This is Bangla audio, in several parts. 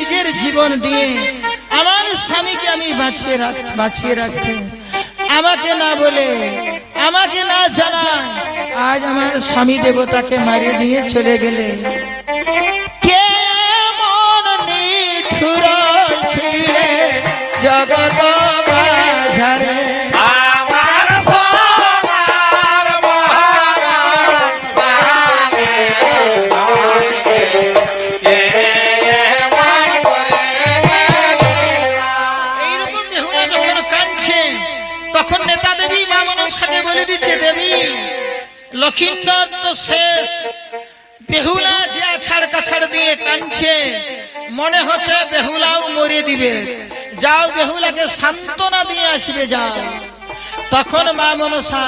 নিজের জীবন দিয়ে আমার স্বামীকে আমি বাঁচিয়ে বাঁচিয়ে রাখতে। আমাকে না বলে, আমাকে না জানায়, আজ আমার স্বামী দেবতাকে মারিয়ে দিয়ে চলে গেলে। কে মন নিঠুর ছিলে জগতা মা বলে দিচ্ছে, দেবী, লক্ষিন্দর তো শেষ। বেহুলা যে আছাড় কাছাড় দিয়ে কাঁদছে, মনে হচ্ছে বেহুলাও মরে দিবে। যাও বেহুলাকে সান্ত্বনা দিয়ে আসবে, যাও। তখন মা মনসা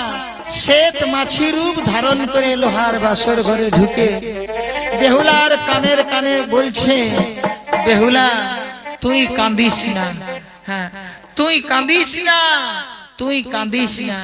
শ্বেত মাছি রূপ ধারণ করে লোহার বাসর ঘরে ঢুকে বেহুলার কানের কানে বলছে, বেহুলা, তুই কাঁদিস না। হ্যাঁ তুই কাঁদিস না। তুই কাঁদিস না।